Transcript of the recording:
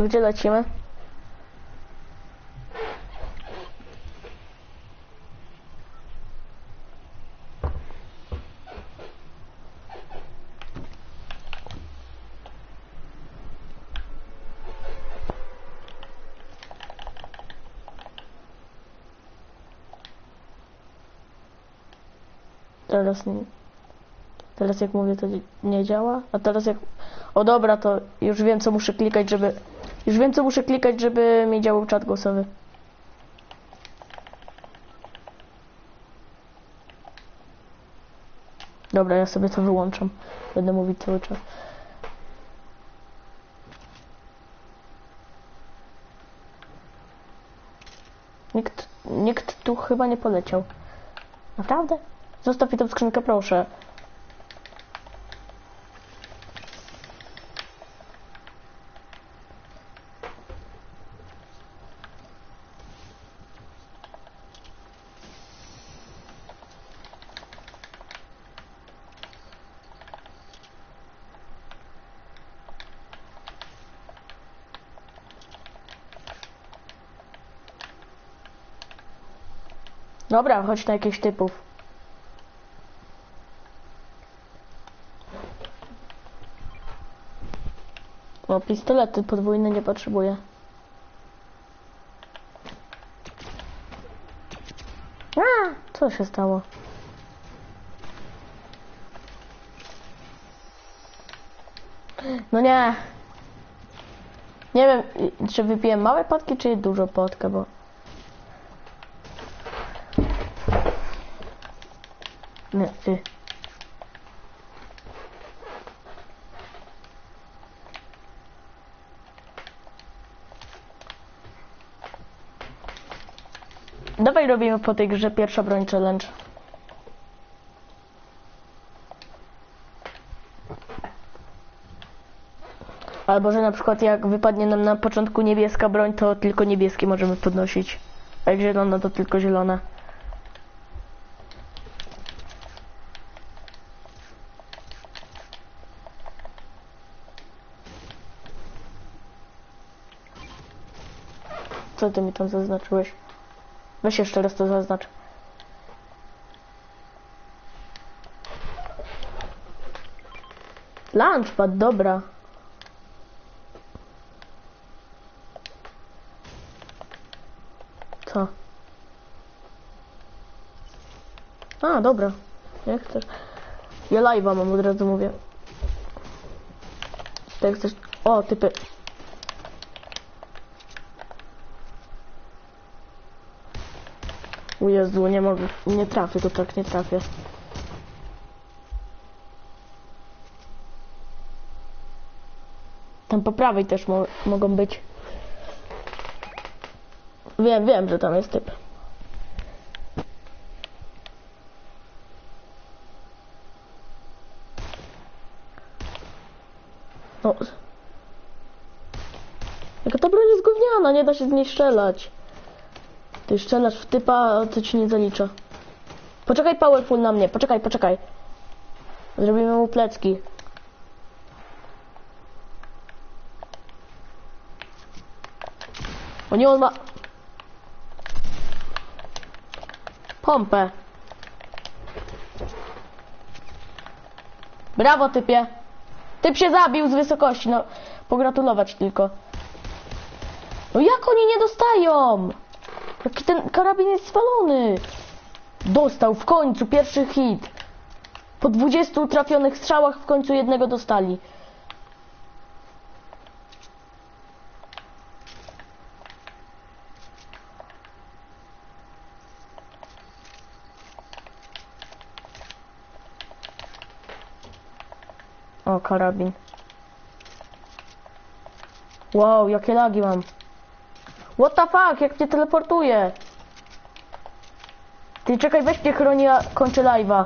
To gdzie lecimy? Teraz nie. Teraz jak mówię to nie- działa, a teraz jak... O dobra, to już wiem co muszę klikać, żeby... Już wiem co muszę klikać, żeby mi działał czat głosowy. Dobra, ja sobie to wyłączam. Będę mówić cały czas. Nikt, nikt tu chyba nie poleciał. Naprawdę? Zostaw mi tę skrzynkę, proszę. Dobra, chodź na jakichś typów. O, pistolety podwójne nie potrzebuję. A, co się stało? No nie. Nie wiem, czy wypiłem małe potki, czy dużo potkę, bo... Nie, ty. Dawaj robimy po tej grze pierwsza broń challenge. Albo, że na przykład jak wypadnie nam na początku niebieska broń, to tylko niebieskie możemy podnosić. A jak zielona, to tylko zielone. Co ty mi tam zaznaczyłeś? Weź jeszcze raz to zaznacz. Launchpad, dobra. Co? A, dobra. Jak chcesz. Ja live'a mam, od razu mówię. Tak chcesz... O, typy. O Jezu, nie mogę, nie trafię, to tak nie trafię. Tam po prawej też mo mogą być. Wiem, wiem, że tam jest typ. No. Jaka ta broń jest gówniana, nie da się z niej strzelać. Ty strzelasz w typa, to ci nie zalicza. Poczekaj powerful na mnie, poczekaj, poczekaj. Zrobimy mu plecki. O nie, on ma... Pompę. Brawo, typie. Typ się zabił z wysokości, no. Pogratulować tylko. No jak oni nie dostają? Jaki ten karabin jest spalony? Dostał w końcu pierwszy hit. Po 20 trafionych strzałach w końcu jednego dostali. O, karabin. Wow, jakie lagi mam. What the fuck, jak mnie teleportuje? Ty czekaj, weź mnie chroni, ja kończę live'a.